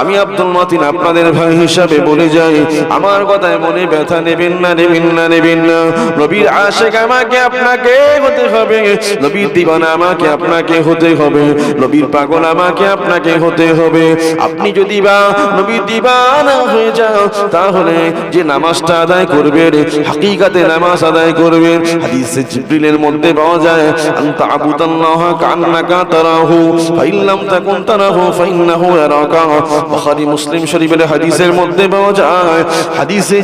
আমি আব্দুল মাতিন আপনাদের ভাই হিসাবে বলে যাই। আমার কথায় মনে ব্যথা নেবেন না নেবেন না নেবেন না। নবীর আশেক আমাকে আপনাকে হতে হবে। নবীর দিবানা আমাকে আপনাকে হতে হবে। নবীর পাগল আমাকে আপনাকে হতে হবে। আপনি যদি বা নবীর দিবানা হয়ে যান, তাহলে যে নামাজটা আদায় করবেন, হাকিকাতে নামাজ আদায় করবেন, হাদিসে জিবরিলের মধ্যে পাওয়া যায়, আনতা আবুদাল্লাহ কান্নাকা তারাহু, ফাইল্লাম তাকুন তারাহু, ফাইন্নাহু ইয়ারাকা। বুখারী মুসলিম শরীফের হাদিসের মধ্যে পাওয়া যায়। হাদিসে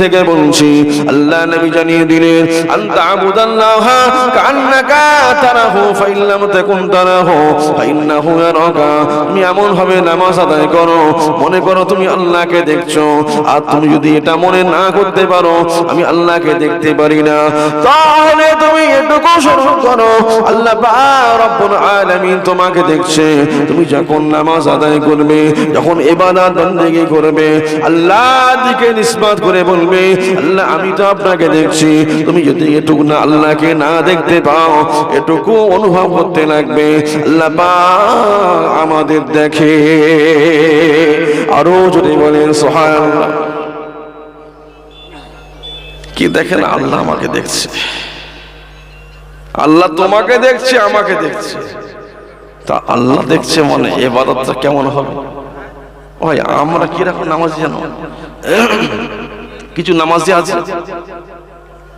থেকে বলছি, আল্লাহ নবী জানিয়ে দিলেন, আনতা আবুদাল্লাহ কান্নাকা তারাহু, ফাইল্লাম তাকুন তারাহু, ফাইন্নাহু ইয়ারাকা। তুমি এমন নামাজ আদায় করো, মনে করো তুমি আল্লাহকে দেখছ, আর তুমি যদি এটা মনে না করতে পারো, আমি আল্লাহকে দেখতে পারি না। তাহলে তুমি এটুকু করো, আল্লাহ পাক রব্বুল আলামিন তোমাকে দেখছে, তুমি যখন নামাজ আদায় করবে যখন এবাদাত বন্দেগি করবে আল্লাহ দিকে নিসবাত করে বলবে, আল্লাহ, আমি তো আপনাকে দেখছি, তুমি যদি এটুকু না আল্লাহকে না দেখতে পাও, এটুকু অনুভব করতে লাগবে। আল্লাহ আমাদের দেখে। আরও যদি বলেন সোহান কি দেখেন? আল্লাহ আমাকে দেখছে। আল্লাহ তোমাকে দেখছে, আমাকে দেখছে। তা আল্লাহ দেখছে মানে এবাদতটা কেমন হবে? ভাই আমরা কীরকম নামাজ জানো? কিছু নামাজি আছে?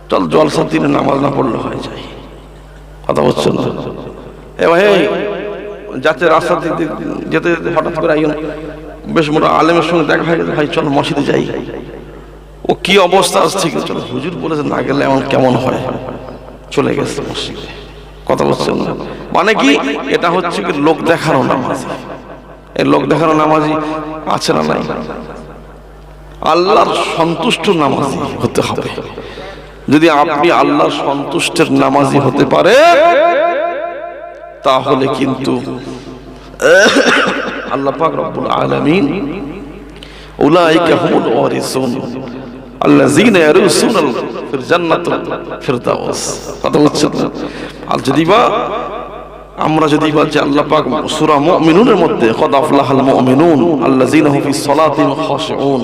চল, জলসার দিনে নামাজ না পড়লে হয়ে যায়। কথা বলছেন না? এ ভাই, যাতে রাস্তা যেতে যেতে হঠাৎ করে আইন বেশ মোটা আলেমের সঙ্গে দেখা হয় ভাই, চল মসজিদে যাই। ও কি অবস্থা আজ ঠিক চলো। হুজুর বলেছে, না গেলে এমন কেমন হয়? চলে গেছে মসজিদে। কথা বলছেন মানে কি? এটা হচ্ছে কি লোক দেখানো নামাজি। এই লোক দেখানো নামাজি আছে না নাই? আল্লাহর সন্তুষ্ট নামাজি হতে হবে। যদি আপনি আল্লাহর সন্তুষ্টের নামাজি হতে পারে তাহলে কিন্তু আল্লাহ পাক রব্বুল আলামিন উলাইকা হুমুল ওয়ারিসুন। আল্লাযীনা ইয়ারুসুনাল ফিল জান্নাতুল ফিরদাউস। কথা না? আর যদি বা আমরা যদি বা যে আল্লাহ পাক সূরা মুমিনুনের মধ্যে, কদ আফলাহাল মুমিনুন আল্লাযীনা হুম ফিস সালাতিহিম খাশিউন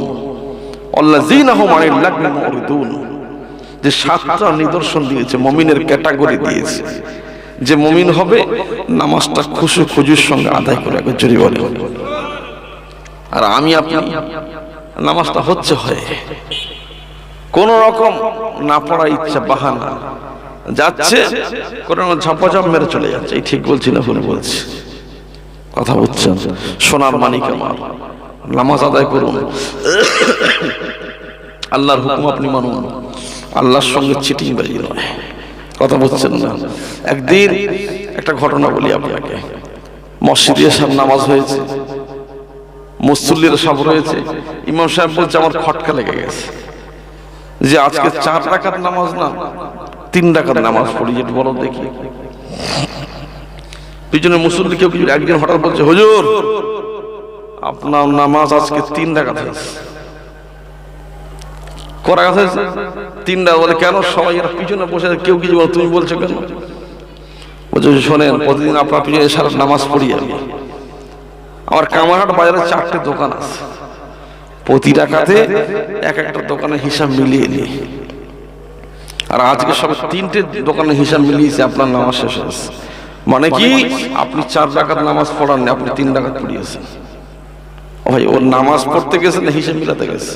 আল্লাযীনা হুম আনিল লাগবি মুরিদুন। যে সাতটা নিদর্শন দিয়েছে, মুমিনের ক্যাটাগরি দিয়েছে। যে মুমিন হবে, নামাজটা খুশু খুজুর সঙ্গে আদায় করে একবার জোরে বলে। আর আমি আপনি, নামাজটা হচ্ছে হয়। কোন রকম না পড়ার ইচ্ছা, বাহানা। যাচ্ছে, কোন ঝাপাঝাপ মেরে চলে যাচ্ছে। এই ঠিক বলছি না, ভুল বলছি। কথা বলছেন সোনার মানিক আমার। নামাজ আদায় করুন। আল্লাহর হুকুম আপনি মানুন। আল্লাহর সঙ্গে চিটিং বাজি নয়। কথা বলছেন না? একদিন একটা ঘটনা বলি আপনাকে। মসজিদে সব নামাজ হয়েছে। মুসল্লিরা সব রয়েছে। ইমাম সাহেব বলছে, আমার খটকা লেগে গেছে। যে আজকে চার টাকার নামাজ না তিন টাকার নামাজ পড়ি, যেটা বলো দেখি। পিছনে মুসল্লি কেউ কিছু একজন হঠাৎ বলছে, হুজুর, আপনার নামাজ আজকে তিন টাকা করা কথা তিন বলে, কেন সবাই এরা পিছনে বসে কেউ কিছু বলে, তুমি বলছো কেন? বলছে শোনেন, প্রতিদিন আপনার পিছনে সারা নামাজ পড়ি আমি। আমার কামারহাট বাজারে চারটে দোকান আছে। প্রতি টাকাতে এক একটা দোকানের হিসাব মিলিয়ে নিই। আর আজকে সব তিনটে দোকানের হিসাব মিলিয়েছে, আপনার নামাজ শেষ হয়েছে। মানে কি? আপনি চার ডাকাত নামাজ পড়াননি, আপনি তিন ডাকাত পড়িয়েছেন। ভাই, ওর নামাজ পড়তে গেছে না হিসাব মিলাতে গেছে?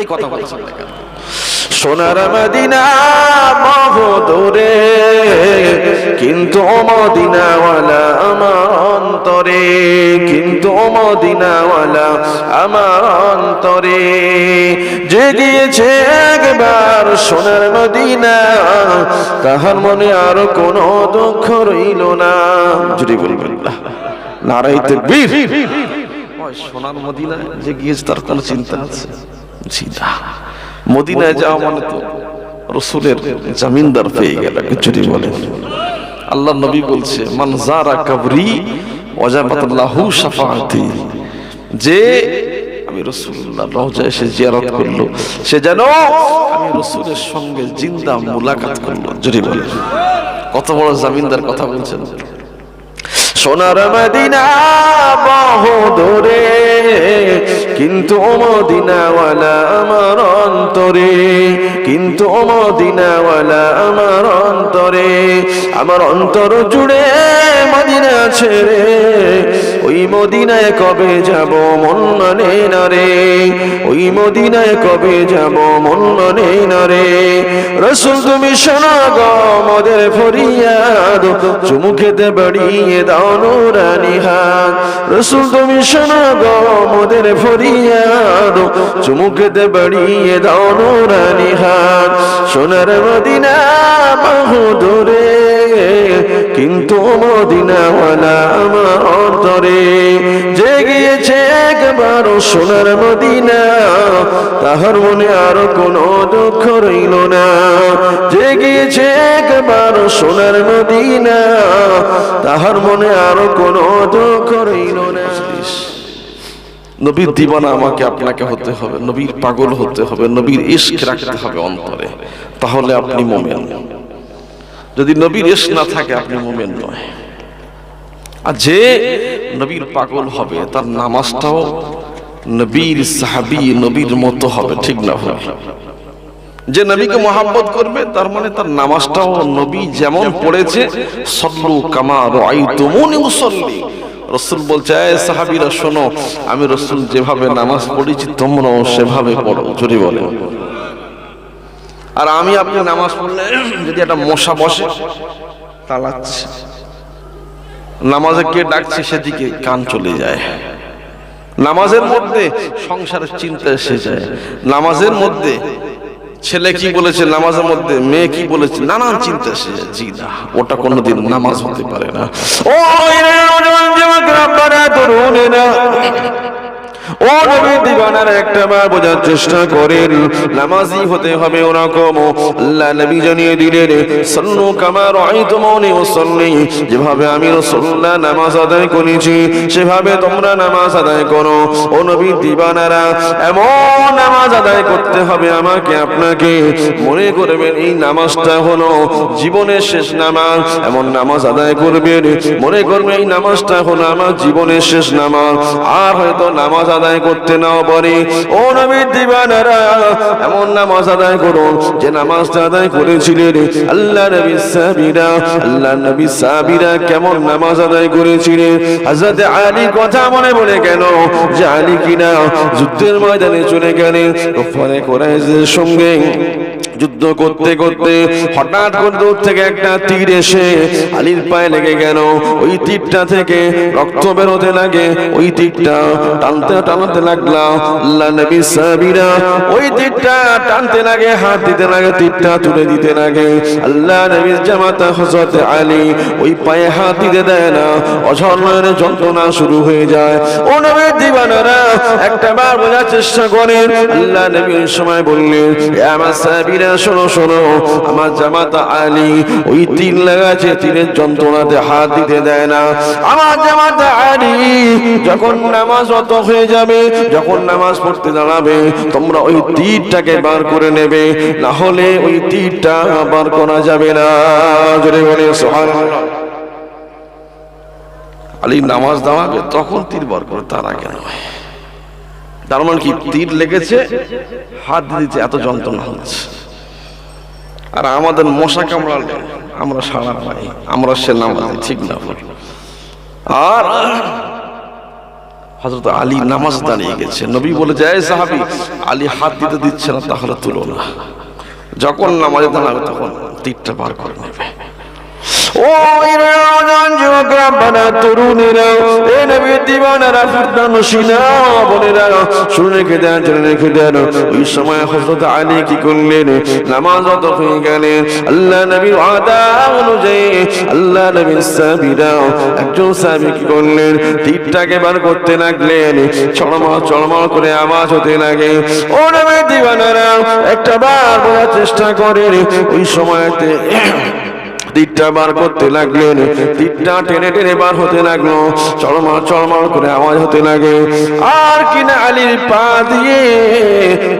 এই কথা বলছেন? সোনার মদিনা বহু দূরে কিন্তু মদিনাওয়ালা আমার অন্তরে, কিন্তু মদিনাওয়ালা আমার অন্তরে। যে গিয়েছে একবার সোনার মদিনা, তাহার মনে আর কোনো দুঃখ রইল না। যদি বলবেন না নারাইতে বীর সোনার মদিনা যে গিয়েছে, তার কোনো চিন্তা আছে? না মদিনায় যাওয়া মানে তো রসুলের জামিনদার পেয়ে গেল যদি বলেন আল্লাহ নবী বলছে, মান জারা কাবরি ওয়াজাবাতাল্লাহু শাফাআতি। যে আমি রসুল্লাহ রওজা এসে জিয়ারত করল, সে যেন আমি রসুলের সঙ্গে জিন্দা মুলাকাত করল, যদি বলেন কত বড় জামিনদার কথা বলছেন। সোনার মদিনা বহু দূরে, কিন্তু মদিনাওয়ালা আমার অন্তরে, কিন্তু মদিনাওয়ালা আমার অন্তরে, আমার অন্তর জুড়ে মদিনা ছেড়ে, ওই মদিনায় কবে যাব মন মানে না রে, ওই মদিনায় কবে যাব মন মানে না রে। রসুল তুমি শোনা গো, মদের ফরিয়াদ চুমু খেতে বাড়িয়ে দাও নুরানি হাত রসুল তুমি শোনো গো মোদের ফরিয়াদ। চুমুকেতে বাড়িয়ে দাও নুরানিহাত সোনার মদিনা বাহুদুরে কিন্তু মদিনাওয়ালা আমার অন্তরে যে গিয়েছে একবার সোনার মদিনা। তাহার মনে আরও কোনো দুঃখ রইল না। যে গিয়েছে একবার সোনার মদিনা। তাহার মনে আরও কোনো দুঃখ রইল না। নবীর দিবানা আমাকে আপনাকে হতে হবে, নবীর পাগল হতে হবে, নবীর ইস্ক রাখতে হবে অন্তরে। তাহলে আপনি মোমেন। যদি নবীর ইস্ক না থাকে, আপনি মোমেন নয়। আর যে নবীর পাগল হবে, তার নামাজটাও নবীর সাহাবি নবীর মতো হবে, ঠিক না হবে যে নবীকে মোহাম্মত করবে, তার মানে তার নামাজটাও নবী যেমন পড়েছে, সল্লু কামা রাইতুমুনি উসাল্লি। রসুল বলছে সাহাবীরা শোনো, আমি রসুল যেভাবে নামাজ পড়েছি, তোমরাও সেভাবে পড়ো। জোরে বলে আর আমি আপনি নামাজ পড়লে যদি একটা মশা বসে তালাচ্ছে নামাজে কে ডাকছে সেদিকে কান চলে যায় নামাজের মধ্যে সংসারের চিন্তা এসে যায় নামাজের মধ্যে ছেলে কি বলেছে নামাজের মধ্যে মেয়ে কি বলেছে নানান চিন্তা এসে যায় জি না ওটা কোনোদিন নামাজ হতে পারে না ও ও নবী, দিবানার একটা বার বোঝার চেষ্টা করেন। নামাজি হতে হবে ওরকম। আল্লাহ নবী জানিয়ে দিলেন, সল্লু কামা রাআইতুমুনি উসাল্লি। যেভাবে আমি রাসূলুল্লাহ নামাজ আদায় করেছি, সেভাবে তোমরা নামাজ আদায় করো। ও নবী, দিবানারা, এমন নামাজ আদায় করতে হবে আমাকে, আপনাকে। মনে করবেন, এই নামাজটা হলো জীবনের শেষ নামাজ। এমন নামাজ আদায় করবেন, মনে করবেন, এই নামাজটা হলো আমার জীবনের শেষ নামাজ। আর হয়তো নামাজ আদায় করতে না পারি ও নবীর দিবানারা, এমন নামাজ আদায় করুন, যে নামাজটা আদায় করেছিলেন আল্লাহ নবী সাবিরা আল্লাহ নবী সাবিরা কেমন নামাজ আদায় করেছিলেন? হযরত আলী কথা মনে পড়ে কেন? যে আলী কিনা যুদ্ধের ময়দানে চলে গেলেন। ফলে কোরাইশদের সঙ্গে যুদ্ধ করতে করতে হঠাৎ করে দূর থেকে একটা তীর এসে আলীর পায়ে লেগে গেল। ওই তীরটা থেকে রক্ত বেরোতে লাগে। ওই তীরটা টানতে টানতে লাগলা। আল্লাহ নবী সাবিরা ওই তীরটা টানতে লাগে, হাত দিতে লাগে, তীরটা তুলে দিতে লাগে। আল্লাহ নবীর জামাতা হযরত আলী ওই পায়ে হাত দিতে দেয় না। অঝরণের যন্ত্রণা শুরু হয়ে যায়। ও নবীর দিবানারা, একটা বার বোঝার চেষ্টা করেন। আল্লাহ নবী ওই সময় বললেন, "এ আমার সাহাবীরা শোনো শোনো, আমার জামাতা আলী ওই তীর লাগাছে তীরের যন্ত্রণাতে হাত দিতে দেয় না। আমার জামাতা আলী যখন নামাজ অত হয়ে যাবে, যখন নামাজ পড়তে দাঁড়াবে, তোমরা ওই তীরটাকে বার করে নেবে, না হলে ওই তীরটা বার করা যাবে না। জোরে বলে, সুবহানাল্লাহ। আলী নামাজ দাঁড়াবে, তখন তীর বার করে তার আগে নয়। তার মানে কি, তীর লেগেছে, হাত দিতে এত যন্ত্রণা হচ্ছে। আর আমাদের মশা কামড়ালে আমরা সারা পাই আমরা সে নাম ঠিক না আর হজরত আলী নামাজ দাঁড়িয়ে গেছে। নবী বলে যায় সাহাবি, আলী হাত দিতে দিচ্ছে না, তাহলে তুলো না। যখন নামাজে দাঁড়াবে তখন তীরটা বার করে নেবে। ও ইরান যুবকরা বানা তরুণেরা, এ নবী দিবানারা একজন কি করলেন? তীরটাকে বার করতে লাগলেন। চড়মা চড়মা করে আওয়াজ হতে লাগে। ও নবী দিবানারা, একটা বার বোঝার চেষ্টা করেন। ওই সময়তে তীরটা বার করতে লাগলেন। তীরটা টেনে টেনে বার হতে লাগল। চড়মার চড়মার করে আওয়াজ হতে লাগে। আর কিনা আলীর পা দিয়ে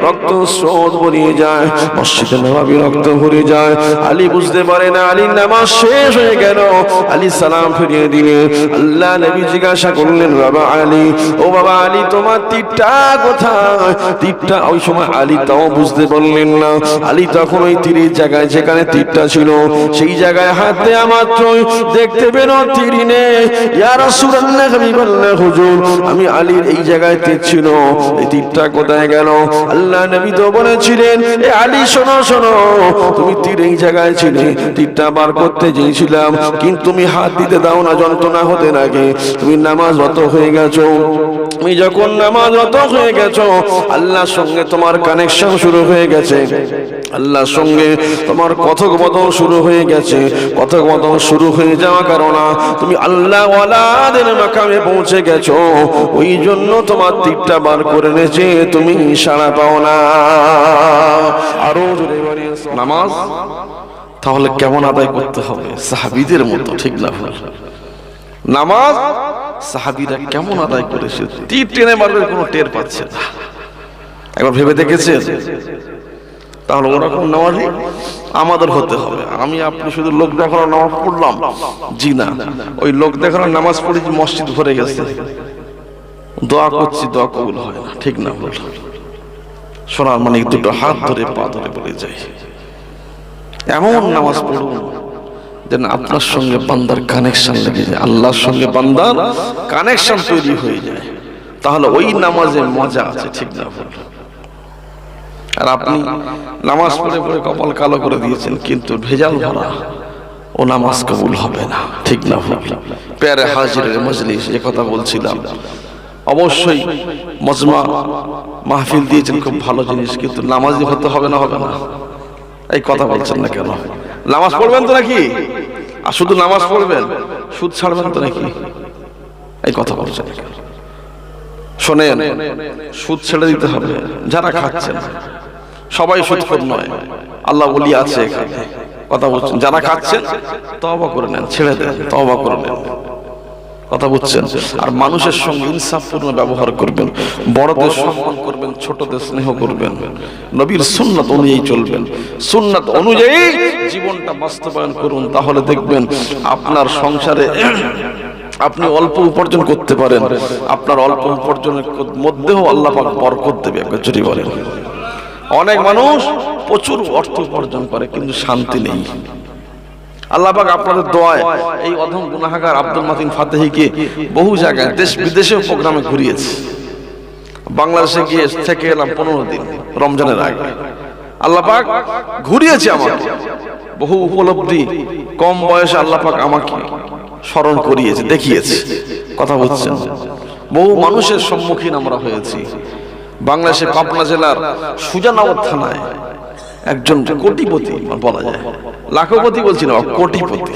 রক্ত স্রোত বনিয়ে যায়। মসজিদে নবাবী রক্ত ভরে যায়। আলী বুঝতে পারে না, আলীর নামাজ শেষ হয়ে গেল। আলী সালাম ফিরিয়ে দিলেন। আল্লাহ নবী জিজ্ঞাসা করলেন, বাবা আলী, ও বাবা আলী, তোমার তীরটা কোথায়? তীরটা ওই সময় আলী তাও বুঝতে পারলেন না। আলী তখন ওই তীরের জায়গায়, যেখানে তীরটা ছিল, সেই জায়গায় হাত দেয়া মাত্রই দেখতে পেল তীর নেই ইয়া রাসূলুল্লাহ হাবিবাল্লাহ হুজুর, আমি আলীর এই জায়গায় ছিল এই তীরটা কোথায় গেল? আল্লাহ নবী তো বলেছিলেন, এ আলী, শোনো শোনো, তুমি তীর এই জায়গায় ছিলে, তীরটা বার করতে চেয়েছিলাম, কিন্তু তুমি হাত দিতে দাও না, যন্ত্রণা হতে লাগে। তুমি নামাজ রত হয়ে গেছো। তুমি যখন নামাজ রত হয়ে গেছো, আল্লাহর সঙ্গে তোমার কানেকশন শুরু হয়ে গেছে। আল্লাহর সঙ্গে তোমার কথোপকথন শুরু হয়ে গেছে। কথোপকথন শুরু হয়ে যাওয়া কারণে তুমি আল্লাহ ওয়ালাদের মাকামে পৌঁছে গেছো। ওই জন্য তোমার তীরটা বার করে নেছে তুমি সাড়া পাও না। আরও নামাজ? তাহলে কেমন আদায় করতে হবে? সাহাবিদের মতো, ঠিক না ভুল? নামাজ? সাহাবিরা কেমন আদায় করেছে? তীর টেনে মারবে কোনো টের পাচ্ছে না। একবার ভেবে দেখেছে তাহলে ওরকম নামাজই আমাদের হতে হবে। আমি, আপনি শুধু লোক দেখানোর নামাজ পড়লাম। জি না। ওই লোক দেখানোর নামাজ পড়ে মসজিদ ভরে গেছে। দোয়া করছি, দোয়া কবুল হয় না। ঠিক না ভুল। সোনার মানে দুটো হাত ধরে, পা ধরে বলে যাই। এমন নামাজ পড়ুন, যেন আপনার সঙ্গে বান্দার কানেকশন লেগে যায়। আল্লাহর সঙ্গে বান্দার কানেকশন তৈরি হয়ে যায়। তাহলে ওই নামাজে মজা আছে, ঠিক না ভুল। আর আপনি নামাজ পড়ে পড়ে কপাল কালো করে দিয়েছেন, কিন্তু ভেজাল ভরা ও নামাজ কবুল হবে না। ঠিক না প্যারে হাজিরের মজলিস, এ কথা বলছিলাম। অবশ্যই মজমা মাহফিল দিয়েছেন, খুব ভালো জিনিস, কিন্তু নামাজি হতে হবে না হবে না। এই কথা বলছেন না কেন? নামাজ পড়বেন তো নাকি? আর শুধু নামাজ পড়বেন, সুদ ছাড়বেন তো নাকি? এই কথা বলছেন না কেন? শোনেন, সুদ ছেড়ে দিতে হবে। যারা খাচ্ছেন সবাই সুদখোর নয়। আল্লাহ বলি আছে এখানে। কথা বলছেন, যারা খাচ্ছেন তবা করে নেন, ছেড়ে দেন তবা করে নেন। কথা বুঝছেন আর মানুষের সঙ্গে ইনসাফপূর্ণ ব্যবহার করবেন, বড়দের সম্মান করবেন, ছোটদের স্নেহ করবেন। নবীর সুন্নাত অনুযায়ী চলবেন। সুন্নাত অনুযায়ী জীবনটা বাস্তবায়ন করুন, তাহলে দেখবেন আপনার সংসারে আপনি অল্প উপার্জন করতে পারেন। আপনার অল্প উপার্জনের মধ্যেও আল্লাহ পাক বরকত দেবে, একবার জুড়ে বলেন। অনেক মানুষ প্রচুর অর্থ উপার্জন করে, কিন্তু শান্তি নেই। আল্লাহ পাক আপনাদের দোয়ায় এই অধম গুনাহাগার আব্দুল মাতিন ফাতেহিকে বহু জায়গায় দেশ বিদেশে প্রোগ্রামে ঘুরিয়েছে। বাংলাদেশে গিয়ে থেকে এলাম পনেরো দিন, রমজানের আগে। আল্লাহ পাক ঘুরিয়েছে আমাকে। বহু উপলব্ধি, কম বয়সে আল্লাহ পাক আমাকে স্মরণ করিয়েছে দেখিয়েছে। কথা বলছেন। বহু মানুষের সম্মুখীন আমরা হয়েছি। বাংলাদেশে পাবনা জেলার সুজানগর থানায় একজন কোটিপতি বলা যায়। লাখপতি বলছি না কোটিপতি।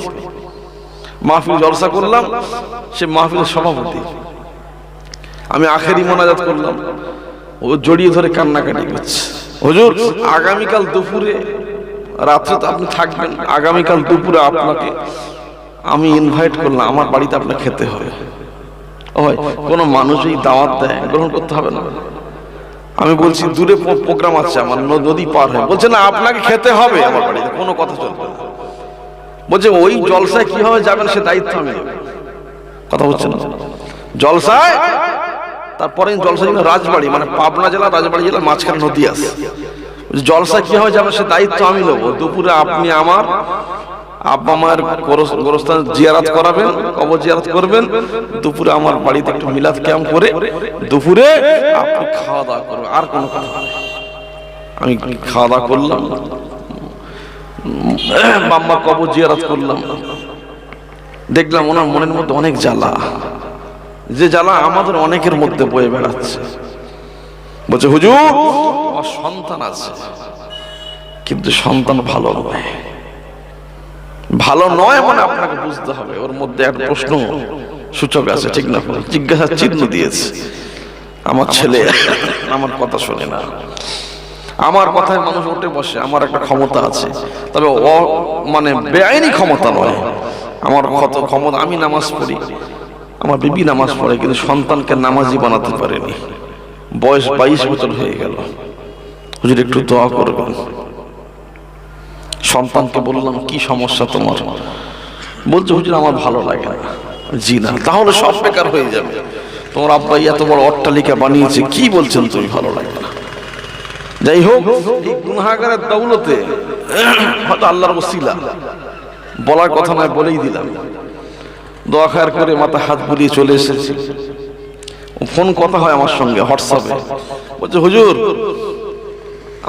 মাহফিল জলসা করলাম সে মাহফিলের সভাপতি। আমি আখেরি মোনাজাত করলাম। ও জড়িয়ে ধরে কান্নাকাটি করছে। হুজুর আগামীকাল দুপুরে রাত্রে তো আপনি থাকবেন আগামীকাল দুপুরে আপনাকে আমি ইনভাইট করলাম আমার বাড়িতে আপনাকে খেতে হবে। ওই কোনো মানুষই দাওয়াত দেয় গ্রহণ করতে হবে না। আমি বলছি দূরে প্রোগ্রাম আছে আমার নদী পার হয়ে। বলছে না আপনাকে খেতে হবে আমার বাড়িতে কোনো কথা চলবে না। বলছে ওই জলসায় কীভাবে যাবেন সে দায়িত্ব আমি কথা হচ্ছে না। জলসায়? তারপরে জলসা রাজবাড়ি মানে পাবনা জেলা রাজবাড়ি জেলা মাঝখানে নদী আছে। বলছে, জলসায় কীভাবে যাবেন সে দায়িত্ব আমি নেব? দুপুরে আপনি আমার আব্বা মায়ের গোরস- গোরস্থান জিয়ারাত করাবেন, কবর জিয়ারাত করবেন, দুপুরে আমার বাড়িতে একটু মিলাদ ক্যাম্প করে দুপুরে আপনি খাওয়া দাওয়া করবেন, আর কোনো কথা আমি খাওয়া দাওয়া করলাম বাম্মা কবর জিয়ারাত করলাম। দেখলাম ওনার মনের মধ্যে অনেক জ্বালা। যে জ্বালা আমাদের অনেকের মধ্যে বয়ে বেড়াচ্ছে। বলছে, হুজুর, আমার সন্তান আছে, কিন্তু সন্তান ভালো নয়। ভালো নয় মানে আপনাকে বুঝতে হবে, ওর মধ্যে একটা প্রশ্ন সূচক আছে, ঠিক না? জিজ্ঞাসা চিহ্ন দিয়েছে। আমার ছেলে আমার কথা শোনে না। আমার কথায় মানুষ উঠে বসে, আমার একটা ক্ষমতা আছে। তবে অ মানে বেআইনি ক্ষমতা নয়। আমার কত ক্ষমতা, আমি নামাজ পড়ি। আমার বিবি নামাজ পড়ে, কিন্তু সন্তানকে নামাজি বানাতে পারেনি। বয়স বাইশ বছর হয়ে গেল। হুজুর একটু দোয়া করবেন। সন্তানকে বললাম, কি সমস্যা তোমার? বলছে, হুজুর, আমার ভালো লাগে না। জি না, তাহলে সব বেকার হয়ে যাবে। তোমার আব্বা এত বড় অট্টালিকা বানিয়েছে, কি বলছেন তুমি ভালো লাগে না? যাই হোক, এই গুনাহাগারের দৌলতে হয়তো আল্লাহর ওসিলা, বলার কথা নয় বলেই দিলাম। দোয়া খায়ার করে মাথা হাত বুলিয়ে চলে এসেছি। ফোন কথা হয় আমার সঙ্গে, হোয়াটসঅ্যাপে। বলছে, হুজুর,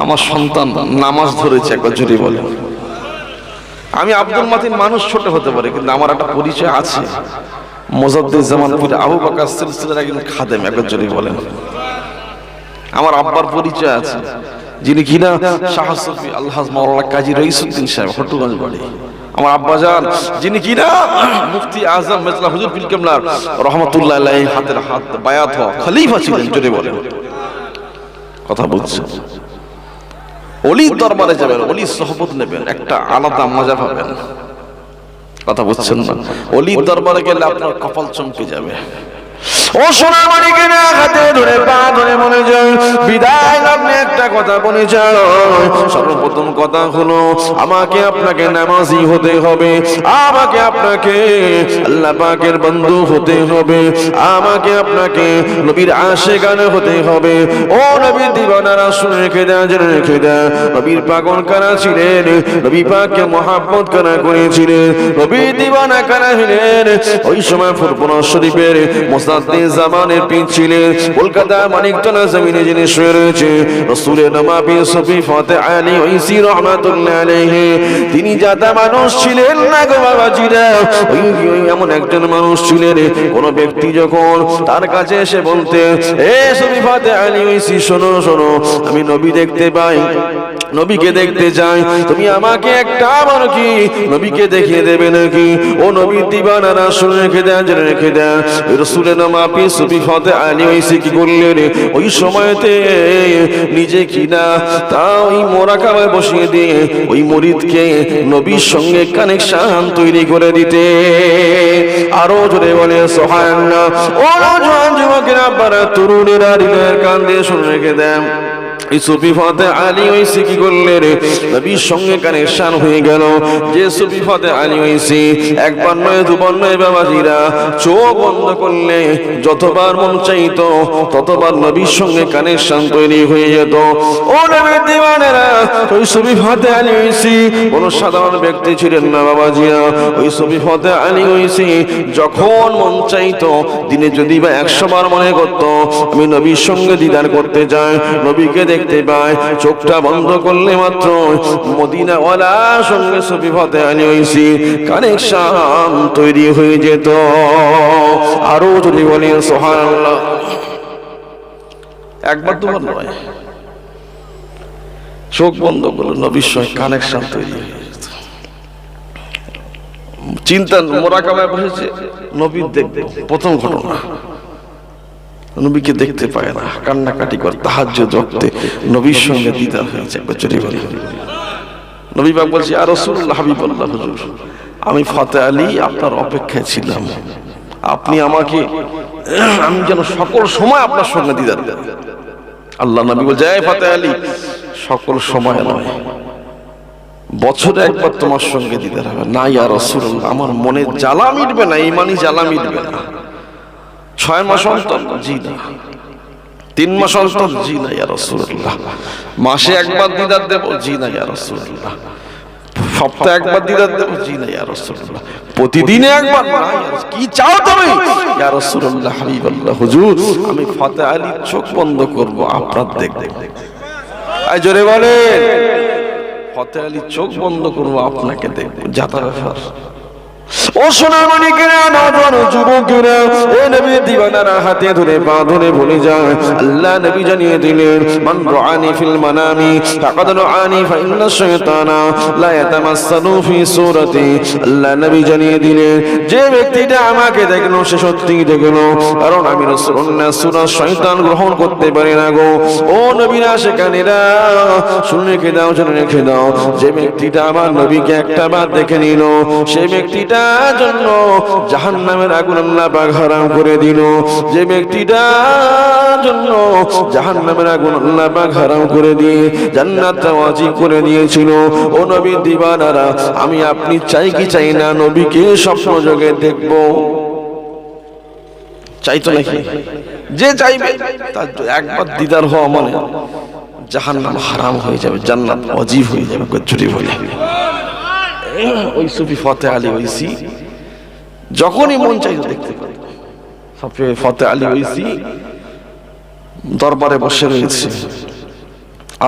আমার সন্তান নামাজ ধরেছে, একবার জুড়ে বলে আমি আব্দুল মাতিন মানুষ ছোট হতে পারে, কিন্তু আমার একটা পরিচয় আছে। মোজাদ্দুজ্জামান পীর আবু বকর সিলসিলার একজন খাদেম জুড়ে বলেন। আমার আব্বার পরিচয় আছে, যিনি কিনা শাহ সফি আল্লাহ মাওলানা কাজী রইসুদ্দিন সাহেব হটুগঞ্জ বাড়ি। আমার আব্বা যান, যিনি কিনা মুফতি আজম মেজলা হুজুর বিল কেমলার রহমতুল্লাহ হাতের হাত বায়াত হওয়া খলিফা ছিলেন জোরে বলেন। কথা বলছে। অলির দরবারে যাবেন অলির সহবত নেবেন একটা আলাদা মজা পাবেন। কথা বুঝছেন না? অলির দরবারে গেলে আপনার কপাল চমকে যাবে। না সর্বপ্রথম কথা হলো, আমাকে আপনাকে নামাজি হতে হবে, আমাকে আপনাকে বন্ধু হতে হবে, আমাকে আপনাকে নবীর হতে হবে। ও নবীর দিবানারা শুনে রেখে রেখে নবীর পাগল কারা ছিলেন, নবী পাককে মহাব্বত কারা করেছিলেন, নবীর দিবানা কারা ছিলেন ওই সময় ফুরপুরা শরীফের মোসাদ্দি জামানের পীর ছিলেন কলকাতা মানিকতলা জমিনে যিনি শুয়ে রয়েছে, রসুলের নমাবি সফি ফতে আলী ঐসি রহমাতুল্লাহ আলাইহি, তিনি জাতা মানুষ ছিলেন না গো বাবাজিরা? ওই এমন একজন মানুষ ছিলেন, কোন ব্যক্তি যখন তার কাছে এসে বলতে, এ সফি ফতে আলী ঐসি, শোনো শোনো, আমি নবী দেখতে পাই। নবীকে দেখতে চাই তুমি আমাকে একটা আমার কি নবীকে দেখিয়ে দেবে নাকি? ও নবীর দিবানারা শুনে রেখে দেন, জেনে রেখে দেন। রসুলের নাম আপি সুফি ফতে আলী ওইসে কি করলেন। ওই সময়তে নিজে কিনা তা ওই মোরা কামায় বসিয়ে দিয়ে ওই মরিদকে নবীর সঙ্গে কানেকশন তৈরি করে দিতে। আরও জোরে বলে সোহান ও জোয়ান যুবকেরা, আপনারা তরুণেরা হৃদয়ের কান দিয়ে শুনে রেখে দেন। এই সুফি ফতে আলী কি করলে রে? নবীর সঙ্গে কানেকশন হয়ে গেল। যে সুফি ফতে আলী একবার নয়, দুবার নয় বাবাজিরা, চোখ বন্ধ করলে যতবার মন চাইতো, ততবার নবীর সঙ্গে কানেকশন তৈরি হয়ে যেত। ও নবীর ওই সুফি ফতে আলী কোন সাধারণ ব্যক্তি ছিলেন না বাবাজিরা। ওই সুফি ফতে আলী ওইসি যখন মন চাইতো, দিনে যদি বা একশো বার মনে করতো, আমি নবীর সঙ্গে দিদার করতে যাই, নবীকে দেখতে পাই চোখটা বন্ধ করলে মাত্র মদিনা ওয়ালা সঙ্গে সফি ফতে আনি হয়েছি। কানেকশন তৈরি হয়ে যেত। আরও যদি বলি সোহান একবার দুবার নয়। চোখ বন্ধ করলে কানেকশন তৈরি চিন্তা মোরাকাবায় বসেছে নবীর দেখবে। প্রথম ঘটনা। নবীকে দেখতে পায় না, কান্নাকাটি করে তাহাজ্য জগতে নবীর সঙ্গে দিদার হয়েছে, একবার বলি। নবী বাগ বলছি আর রসুল্লাহ হাবিবুল্লাহ হুজুর, আমি ফাতে আলী আপনার অপেক্ষায় ছিলাম। আপনি আমাকে, আমি যেন সকল সময় আপনার সঙ্গে দিদার আল্লাহ নবী বলছে, এই ফাতে আলী, সকল সময় নয়। বছরে একবার তোমার সঙ্গে দিদার হবে। না, ইয়া রসুল্লাহ আমার মনে জ্বালা মিটবে না ইমানি জ্বালা মিটবে না। ছয় মাস অন্তর? জি না। তিন মাস অন্তর? জি না ইয়া রাসূলুল্লাহ। মাসে একবার দিদার দেব? জি না ইয়া রাসূলুল্লাহ। সপ্তাহে একবার দিদার দেব? জি না ইয়া রাসূলুল্লাহ। প্রতিদিনে একবার না কি চাও তুমি? ইয়া রাসূলুল্লাহ হাবিবাল্লাহ হুজুর আমি ফাতে আলী চোখ বন্ধ করব আপনার দেখ দেখ আই জোরে বলেন। ফতে আলী চোখ বন্ধ করব আপনাকে দেখব। যাতা ব্যাপার। যে ব্যক্তিটা আমাকে দেখল, সে সত্যিই দেখল। কারণ আমি শয়তান গ্রহণ করতে পারি না গো। ও নবীরা সেখানেরা শুনে রেখে দাও, শুনে দাও। যে ব্যক্তিটা আমার নবীকে একটা বার দেখে নিল সেই ব্যক্তিটার জন্য জাহান নামের আগুন হারাম করে দিল। যে জন্য জাহান নামের আগুন হারাম করে দিয়ে করে দিয়েছিল। ও নবী দিবানারা, আমি আপনি চাই কি চাই না নবীকে স্বপ্ন যোগে দেখব। চাইতো নাকি? যে চাইবে, তার একবার দিদার হওয়া মানে জাহান্নাম হারাম হয়ে যাবে, জান্নাত অজীব হয়ে যাবে, গচ্ছুরি বলে ওই সুফি ফতে আলী ওইসি, যখনই মন চাইতো দেখতে সবচেয়ে ফতে আলী ওইসি দরবারে বসে রয়েছে।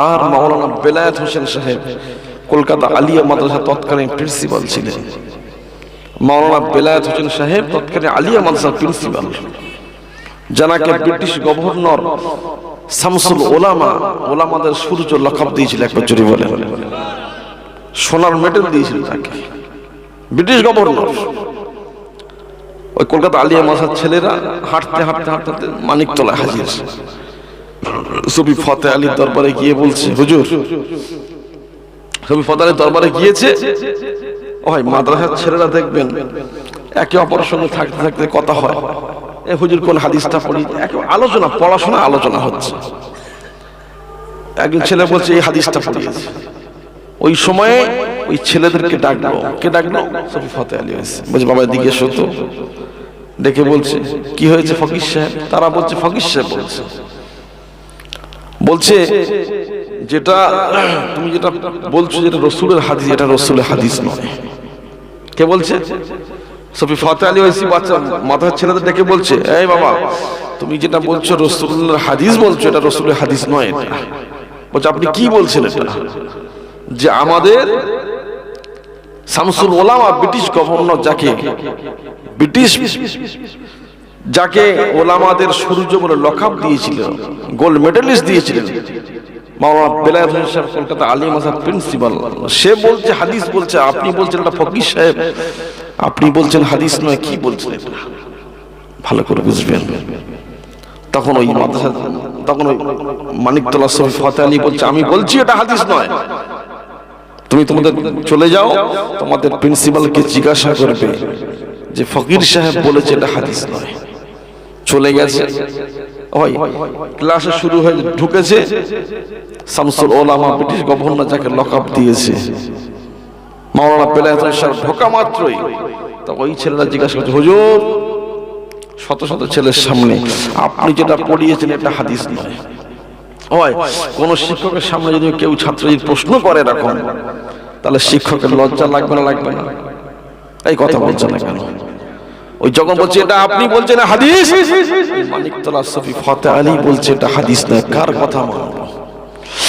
আর মাওলানা বেলায়েত হোসেন সাহেব কলকাতা আলিয়া মাদ্রাসা তৎকালীন প্রিন্সিপাল ছিলেন। মাওলানা বেলায়েত হোসেন সাহেব তৎকালীন আলিয়া মাদ্রাসার প্রিন্সিপাল। জানাকে ব্রিটিশ গভর্নর শামসুল ওলামা, ওলামাদের সূর্য লকব দিয়েছিল একবার চুরি বলে সোনার মেডেল দিয়েছিল তাকে। ব্রিটিশ গভর্নর ওই কলকাতা আলিয়া মাসার ছেলেরা হাঁটতে হাঁটতে হাঁটতে মানিকতলায় হাজির সুফি ফতে আলীর দরবারে গিয়ে বলছে, হুজুর সুফি ফতে আলীর দরবারে গিয়েছে? ও ভাই মাদ্রাসার ছেলেরা দেখবেন, একে অপরের সঙ্গে থাকতে থাকতে কথা হয়। এ হুজুর কোন হাদিসটা পড়ি? আলোচনা পড়াশোনা আলোচনা হচ্ছে। একজন ছেলে বলছে, এই হাদিসটা পড়িয়েছে। ওই সময়ে ওই ছেলেদেরকে ডাকলো। কে ডাকলো? সফি ফতে আলী হয়েছে বলছে, বাবা দিকে এসো তো। ডেকে বলছে, কি হয়েছে ফকির সাহেব? তারা বলছে, ফকির সাহেব বলছে। বলছে, যেটা, তুমি যেটা বলছো যেটা রসুলের হাদিস, এটা রসুলের হাদিস নয়। কে বলছে? সফি ফতে আলী ওইসি বাচ্চা, মাথার ছেলেদের ডেকে বলছে, এই বাবা, তুমি যেটা বলছো রসুলের হাদিস বলছো, এটা রসুলের হাদিস নয় এটা। বলছে, আপনি কি বলছেন এটা? যে আমাদের শামসুল ওলামা ব্রিটিশ গভর্নর যাকে, ব্রিটিশ যাকে ওলামাদের সূর্য বলে লকআপ দিয়েছিল গোল্ড মেডেলিস্ট দিয়েছিলেন কলকাতা প্রিন্সিপাল, সে বলছে, হাদিস বলছে, আপনি বলছেন এটা ফকির সাহেব, আপনি বলছেন হাদিস নয়, কি বলছেন ভালো করে বুঝবেন। তখন ওই তখন ওই মানিকতলা বলছে, আমি বলছি এটা হাদিস নয়। তুমি তোমাদের চলে যাও, তোমাদের প্রিন্সিপালকে জিজ্ঞাসা করবে যে ফকির সাহেব বলেছে এটা হাদিস নয়। চলে গেছে। ওই ক্লাসে শুরু হয়ে ঢুকেছে। শামসুল ওলামা ব্রিটিশ গভর্নর যাকে লকআপ দিয়েছে। মাওলানা বেলায়েত সাহেব ঢোকা মাত্রই। তো ওই ছেলেরা জিজ্ঞাসা করছে, হুজুর, শত শত ছেলের সামনে আপনি যেটা পড়িয়েছেন এটা হাদিস নয়। হয়, কোন শিক্ষকের সামনে যদি কেউ ছাত্র যদি প্রশ্ন করে এরকম, তাহলে শিক্ষকের লজ্জা লাগবে না লাগবে না। এই কথা বলছে না কেন? ওই যখন বলছে এটা আপনি বলছেন হাদিস? মানিকতলা সফি ফতে আলী বলছে এটা হাদিস না কার কথা মানবো?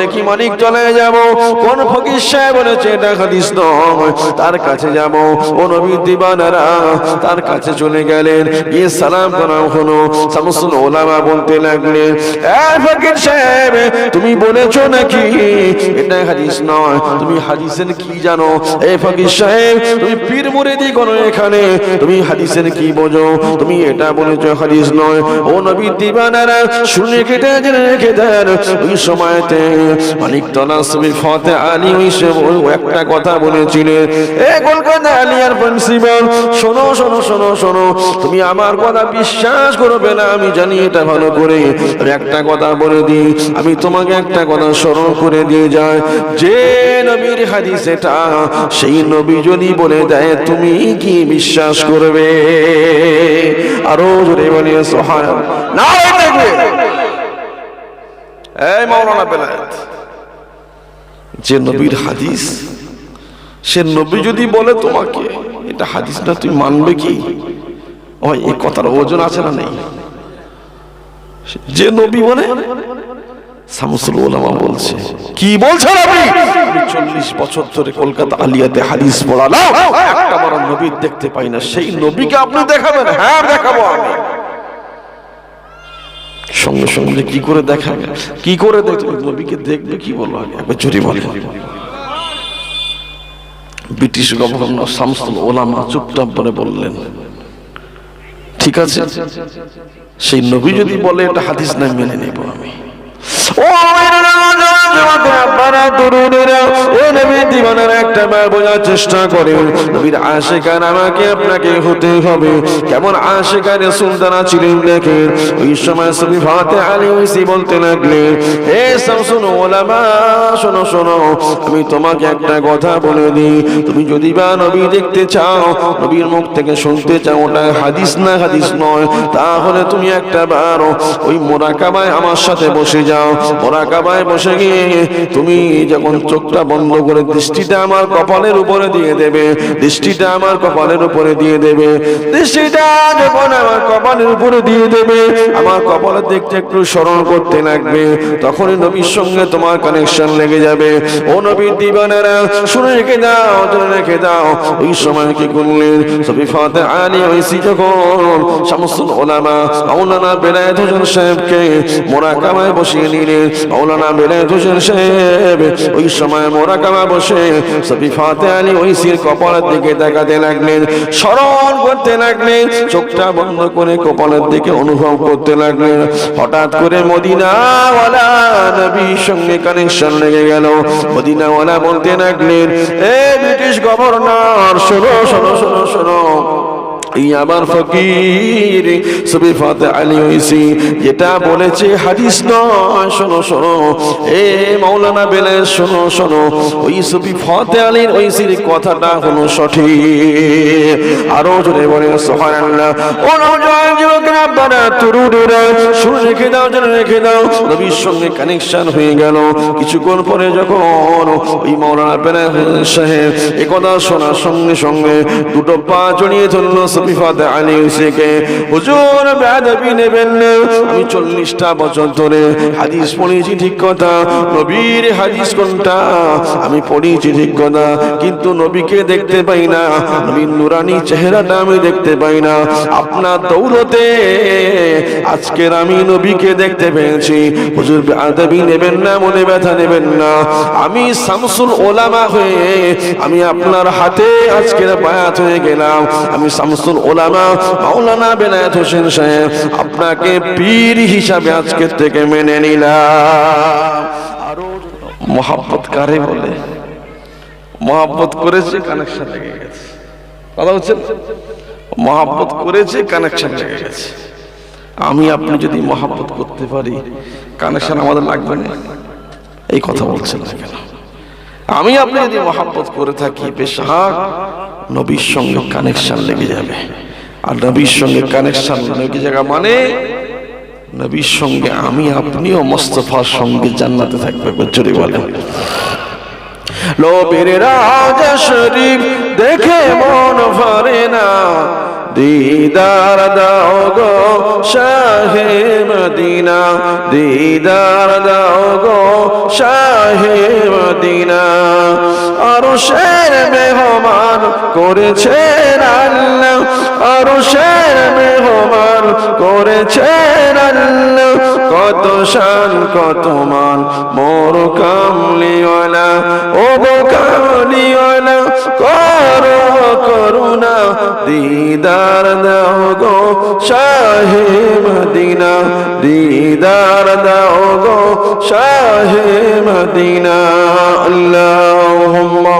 দেখি মানিক চলে যাব। কোন ফকির সাহেব বলেছে, এটা হাদিস নয়। তার কাছে যাব। ও নবী দিবানারা তার কাছে চলে গেলেন। গিয়ে সালাম করা হলো। শামসুল ওলামা বলতে লাগলেন, এ ফকির সাহেব, তুমি বলেছ নাকি? এটা হাদিস নয়। তুমি হাদিসের কি জানো? এ ফকির সাহেব, তুমি পীর মুরিদি করো এখানে। তুমি হাদিসের কি বোঝো? তুমি এটা বলেছ, হাদিস নয়। ও নবী দিবানারা শুনে কেটে জেনে রেখে দেন ওই সময়তে মানিক তলা সুবি ফতে আলী একটা কথা বলেছিলেন এ কলকাতা আলিয়ার প্রিন্সিপাল, শোনো শোনো শোনো শোনো, তুমি আমার কথা বিশ্বাস করবে না, আমি জানি এটা ভালো করে। একটা কথা বলে দিই, আমি তোমাকে একটা কথা স্মরণ করে দিয়ে যে নবীর হাদিস এটা, সেই নবী যদি বলে দেয়, তুমি কি বিশ্বাস করবে? আরও জোরে সোহান না এই মাওলানা বেলায়েত যে নবীর হাদিস সে নবী যদি বলে তোমাকে এটা হাদিস না তুমি মানবে কি? ওই এই কথার ওজন আছে না নেই? যে নবী বলে শামসুল ওলামা বলছে কি বলছেন আপনি? আমি চল্লিশ বছর ধরে কলকাতা আলিয়াতে হাদিস পড়ালাম একটা বড় নবী দেখতে পাই না সেই নবীকে আপনি দেখাবেন? হ্যাঁ দেখাবো আমি। সঙ্গে সঙ্গে কি করে দেখা কি করে দেখবে নবীকে দেখবে, কি বলো একবার জোরে বলে। ব্রিটিশ গভর্নর শামসুল ওলামা চুপচাপ করে বললেন, ঠিক আছে, সেই নবী যদি বলে, এটা হাদিস না মেনে নেব আমি। ও একটা চেষ্টা করে। নবীর আশেকার আমাকে আপনাকে হবে। কেমন আশেকার সুলতানা ছিলেন দেখেন। ওই সময় সবি ফাতে বলতে ওলামা, শোনো শোনো, আমি তোমাকে একটা কথা বলে দিই। তুমি যদি বা নবী দেখতে চাও, নবীর মুখ থেকে শুনতে চাও, ওটা হাদিস না হাদিস নয়, তাহলে তুমি একটা বার। ওই মোরাকাবায় আমার সাথে বসে যাও। মোরাকাবায় বসে গিয়ে তুমি যখন চোখটা বন্ধ করে দৃষ্টিটা আমার কপালের উপরে দিয়ে দেবে, দৃষ্টিটা আমার কপালের উপরে দিয়ে দেবে, দৃষ্টিটা যখন আমার কপালের উপরে দিয়ে দেবে, আমার কপালের দিকটা একটু স্মরণ করতে লাগবে, তখনই নবীর সঙ্গে তোমার কানেকশন লেগে যাবে। ও নবীর দিবানেরা, শুনে রেখে দাও শুনে রেখে দাও, ওই সময় কি করলেন? সবই ফাতে আলী ওইসি যখন শামসুল ওলামা, মাওলানা বেলায়েত হোসেন সাহেবকে মোরাকামায় বসিয়ে নিলেন, মাওলানা বেলায়েত হোসেন সাহেব, ওই সময় মোরাকামা বসে সবই ফাতে আলী ওইসির কপালের দিকে তাকাতে লাগলেন, স্মরণ করতে লাগলেন, চোখটা বন্ধ করে কপালের দিকে অনুভব করতে লাগলেন। হঠাৎ করে মদিনাওয়ালা নবীর সঙ্গে কানেকশন লেগে গেল। মদিনাওয়ালা বলতে লাগলেন, এ ব্রিটিশ গভর্নর শোনো শোনো শোনো শোনো। আলী যেটা বলেছে হাদিস নয়, শোনো শোনো। এ মাওলানা বেলে, শোনো শোনো। ওই আলীর কথাটা হলো সঠিক। আরও জোরে বলে, সুবহানাল্লাহ। শুনে রেখে দাও, জেনে রেখে দাও। নবীর সঙ্গে কানেকশন হয়ে গেল। কিছুক্ষণ পরে যখন ওই মৌলানা বেলে সাহেব এ কথা শোনার সঙ্গে সঙ্গে দুটো পা জড়িয়ে ধরলো সফিফাতে হুজুর বেয়াদবি নেবেন আমি চল্লিশটা বছর ধরে হাদিস পড়েছি, ঠিক কথা। নবীর হাদিস কোনটা? আমি পড়েছি, ঠিক কথা। কিন্তু নবীকে দেখতে পাই না। নুরানি চেহারাটা আমি দেখতে পাই না। আপনার আজকের আমি নবীকে দেখতে পেয়েছি। হুজুর বেয়াদবি নেবেন না, মনে ব্যথা নেবেন না। আমি শামসুল ওলামা হয়ে আমি আপনার হাতে আজকের বায়াত হয়ে গেলাম। আমি শামসুল ওলামা মাওলানা বেলায়েত হোসেন সাহেব আপনাকে পীর হিসাবে আজকের থেকে মেনে নিলাম। মহাব্বত কারে বলে? মহাব্বত করেছে কানেকশন লেগে গেছে। কথা হচ্ছে মহাব্বত করেছে কানেকশন লেগে গেছে। আমি, আপনি যদি মহাব্বত করতে পারি কানেকশন আমাদের লাগবে না। এই কথা বলছেন না কেন? আমি, আপনি যদি মহাব্বত করে থাকি বেশ নবীর সঙ্গে কানেকশন লেগে যাবে। আর নবীর সঙ্গে কানেকশন লেগে যাওয়া মানে নবীর সঙ্গে আমি, আপনিও মোস্তফার সঙ্গে জান্নাতে থাকবে জোরে বলেন। লোবের রাজা শরীফ দেখে মন ভরে না। দিদার দাও গো শাহে মদিনা, দিদার দাও গো শাহে মদিনা। আরও শের মেহমান আল্লাহ আরও শের মেহমান আল্লাহ। কত শান, কত মান, মোর কামলিওয়ালা, ও গো কামলিওয়ালা করো করুণা দিদার দাও গো শাহে মদিনা দিদার দাও গো শাহে মদিনা আল্লাহুম্মা